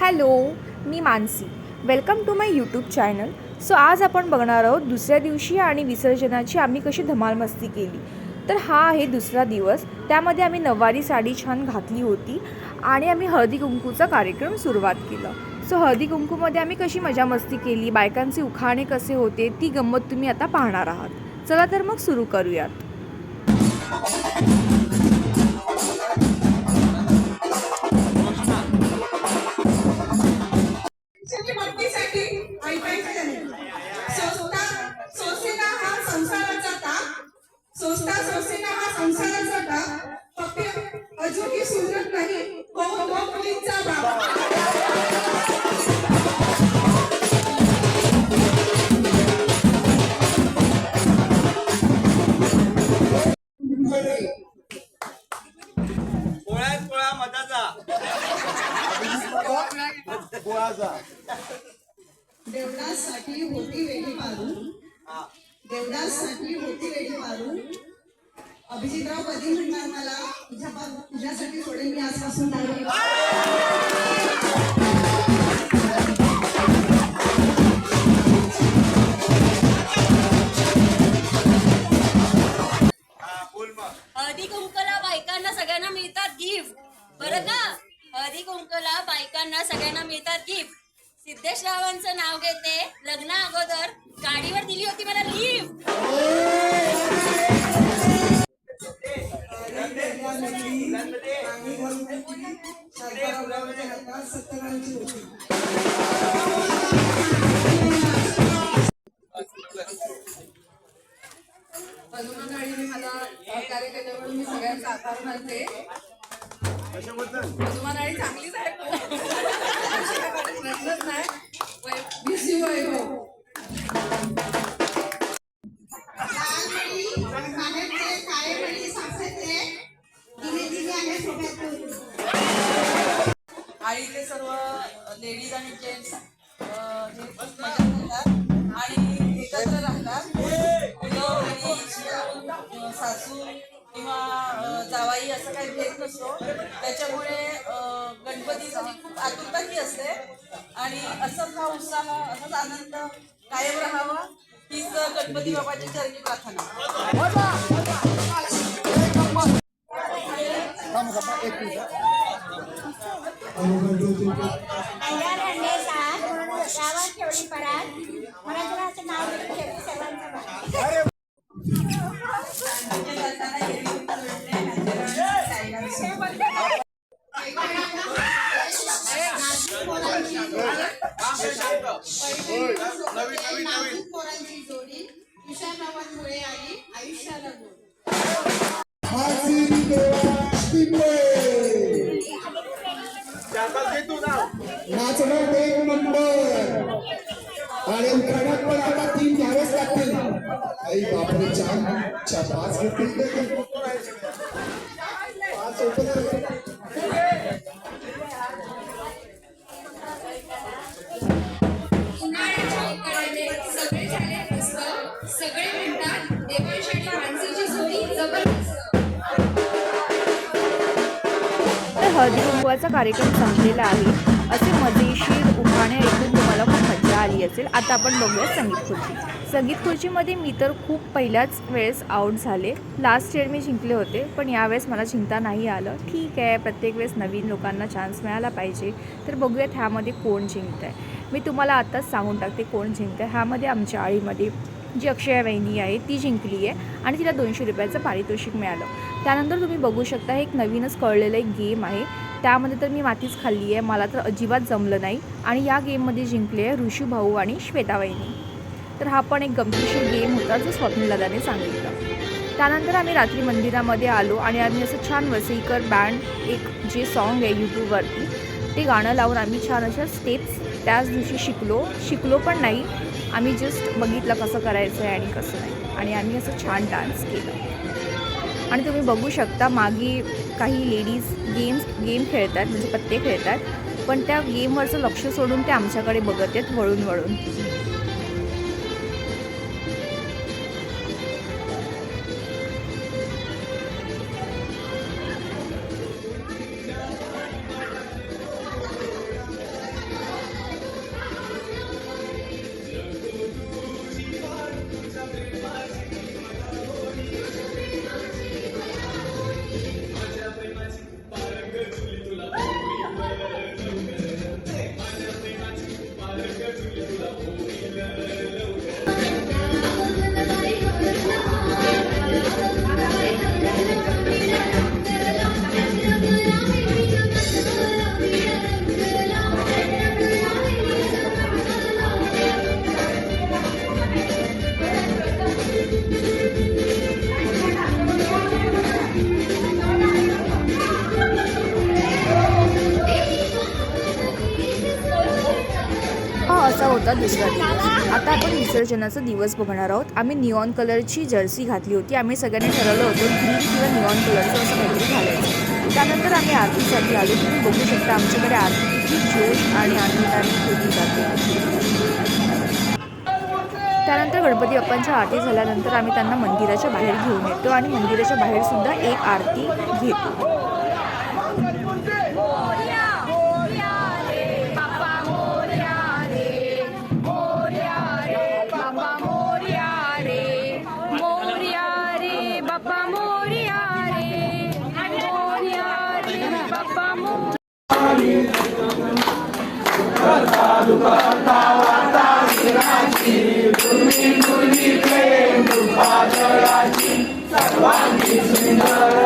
Hello me Mansi. Welcome to my YouTube channel. So आज आपण बघणार आहोत दुसऱ्या दिवशी आणि विसर्जनाची आम्ही कशी धमाल मस्ती केली. तर हा आहे दुसरा दिवस. त्यामध्ये आम्ही नववारी साडी छान घातली होती आणि आम्ही हळदी कुंकूचा कार्यक्रम सुरुवात केला. सो हळदी कुंकूमध्ये आम्ही कशी मजा मस्ती केली बायकांचे उखाणे कसे होते ती गंमत तुम्ही आता पाहणार आहात. चला तर मग सुरू करूयात. सोसता सोसेना हा संसाराचा ताप फक्त अजूनही सुधरत नाही हो हो मुलींचा मताचा देवदासाठी होती वेडी मारून. देवदासाठी होती वेळी मारून. अभिजितराव कधी म्हणणार मला? तुझ्या तुझ्यासाठी सोडेल मी आजपासून हळदी कुंकला बायकांना सगळ्यांना मिळतात गिफ्ट बरं का? हळदी कुंकला बायकांना सगळ्यांना मिळतात गिफ्ट सिद्धेश रावांचं नाव घेते. लग्ना अगोदर गाडीवर दिली होती मला लिफ्ट. मधुमानाळीने आईचे सर्व लेडीज आणि जेंट्स मजा करतात आणि एकत्र राहतात. मुलं सासू किंवा जावाई असं काही भेद नसतो. त्याच्यामुळे गणपतीसाठी खूप आतुरताही असते. आणि असंच हा उत्साह असाच आनंद कायम राहावा. हीच गणपती बाबाची चरणी प्रार्थना. चार पाच घेतले पाच ओपन तर हळदी कुंकवाचा कार्यक्रम संपलेला आहे. असे मजेशीर उखाणे ऐकून तुम्हाला खूप मजा आली असेल. आता आपण बघूया संगीत खुर्ची. संगीत खुर्चीमध्ये मी तर खूप पहिल्याच वेळेस आऊट झाले. लास्ट इयर मी जिंकले होते पण यावेळेस मला जिंकता नाही आलं. ठीक आहे प्रत्येक वेळेस नवीन लोकांना चान्स मिळाला पाहिजे. तर बघूयात ह्यामध्ये कोण जिंकत आहे मी तुम्हाला आत्ताच सांगून टाकते कोण जिंकतं आहे ह्यामध्ये आमच्या आळीमध्ये जी अक्षय वहिनी आहे ती जिंकली आहे आणि तिला दोनशे रुपयाचं पारितोषिक मिळालं. त्यानंतर तुम्ही बघू शकता हे एक नवीनच कळलेलं एक गेम आहे. त्यामध्ये तर मी मातीच खाल्ली आहे. मला तर अजिबात जमलं नाही. आणि या गेममध्ये जिंकले आहे ऋषी भाऊ आणि श्वेता वहिनी. तर हा पण एक गमतीशीर गेम होता जो स्वप्नील दादाने सांगितलं. त्यानंतर आम्ही रात्री मंदिरामध्ये आलो आणि आम्ही असं छान वसईकर बँड एक जे सॉन्ग आहे यूट्यूबवरती ते गाणं लावून आम्ही छान अशा स्टेप्स त्याच दिवशी शिकलो. शिकलो पण नाही. आम्ही जस्ट बघितलं कसं करायचं आहे आणि कसं नाही. आणि आम्ही असं छान डान्स केलं. आणि तुम्ही बघू शकता मागे काही लेडीज गेम्स गेम खेळतात म्हणजे पत्ते खेळतात पण त्या गेमवरचं लक्ष सोडून ते आमच्याकडे बघत आहेत वळून वळून. होता दुसरा दिवस. आता आपण विसर्जनाचा दिवस बघणार आहोत. आम्ही निऑन कलरची जर्सी घातली होती. आम्ही सगळ्यांनी ठरवलं होतं ग्रीन किंवा निऑन कलरचं असं काहीतरी घालायचं. त्यानंतर आम्ही आरतीसाठी आलो. तुम्ही बघू शकता आमच्याकडे आरती किती जोश आणि आनंदाने केली जाते. त्यानंतर गणपती बाप्पांच्या आरती झाल्यानंतर आम्ही त्यांना मंदिराच्या बाहेर घेऊन येतो आणि मंदिराच्या बाहेरसुद्धा एक आरती घेतो. One is enough.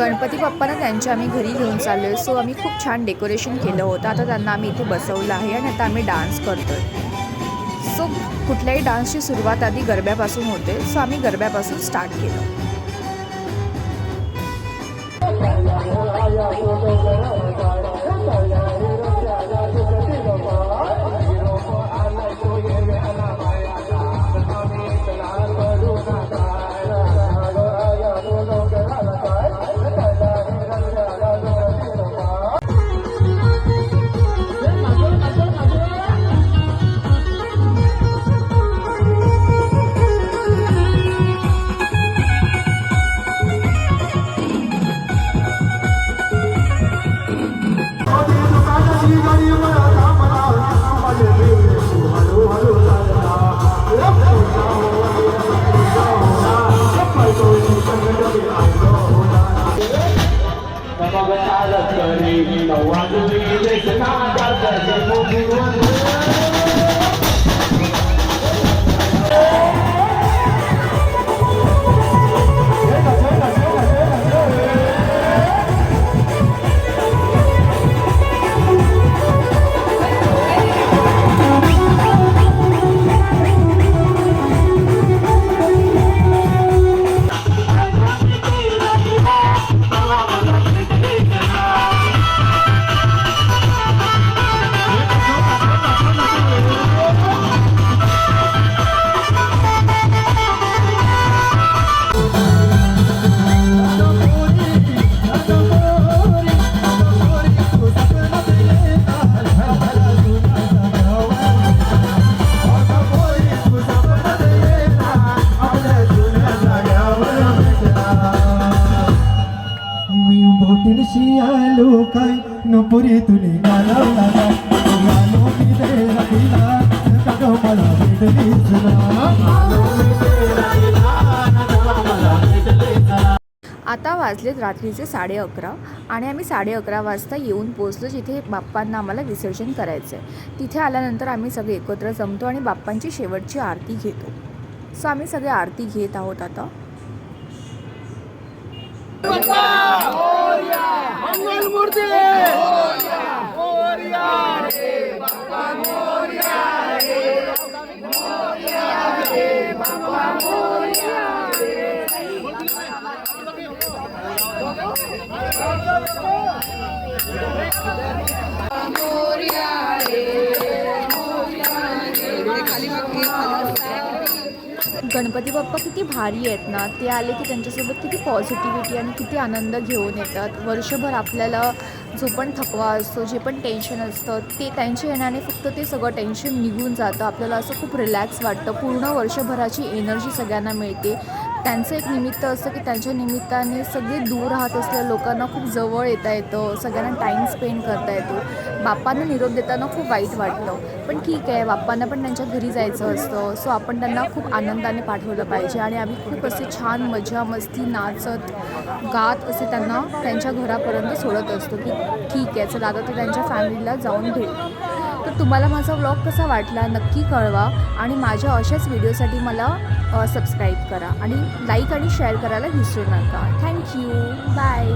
गणपती बाप्पांना त्यांच्या आम्ही घरी घेऊन चाललो आहे सो आम्ही खूप छान डेकोरेशन केलं होतं. आता त्यांना आम्ही इथे बसवलं आहे आणि आता आम्ही डान्स करतो आहे सो कुठल्याही डान्सची सुरुवात आधी गरब्यापासून होते. सो आम्ही गरब्यापासून स्टार्ट केलं. मी काय नपुरी तुली गालावला मला आता वाजलेत रात्रीचे साडे अकरा आणि आम्ही साडे अकरा वाजता येऊन पोचलो जिथे बाप्पांना आम्हाला विसर्जन करायचं आहे तिथे आल्यानंतर आम्ही सगळे एकत्र जमतो आणि बाप्पांची शेवटची आरती घेतो. सो आम्ही सगळे आरती घेत आहोत आता. Señor muerte. गणपती बाप्पा किती भारी आहेत ना. ते आले की त्यांच्यासोबत किती पॉझिटिव्हिटी आणि किती आनंद घेऊन येतात. वर्षभर आपल्याला जो पण थकवा असतो जे पण टेन्शन असतं ते त्यांच्या येण्याने फक्त ते सगळं टेन्शन निघून जातं. आपल्याला असं खूप रिलॅक्स वाटतं. पूर्ण वर्षभराची एनर्जी सगळ्यांना मिळते. त्यांचं एक निमित्त असतं की त्यांच्या निमित्ताने सगळे दूर राहत असलेल्या लोकांना खूप जवळ येता येतं सगळ्यांना टाईम स्पेंड करता येतो. बाप्पांना निरोप देताना खूप वाईट वाटतं. पण ठीक आहे बाप्पांना पण त्यांच्या घरी जायचं असतं. सो आपण त्यांना खूप आनंदाने पाठवलं पाहिजे. आणि आम्ही खूप असे छान मजा मस्ती नाचत गात असे त्यांना त्यांच्या घरापर्यंत सोडत असतो की ठीक आहे चला आता ते त्यांच्या फॅमिलीला जाऊन भेट. तर तुम्हाला माझा व्लॉग कसा वाटला नक्की कळवा आणि माझ्या अशाच व्हिडिओसाठी मला सबस्क्राईब करा आणि लाईक आणि शेअर करायला विसरू नका. Thank you bye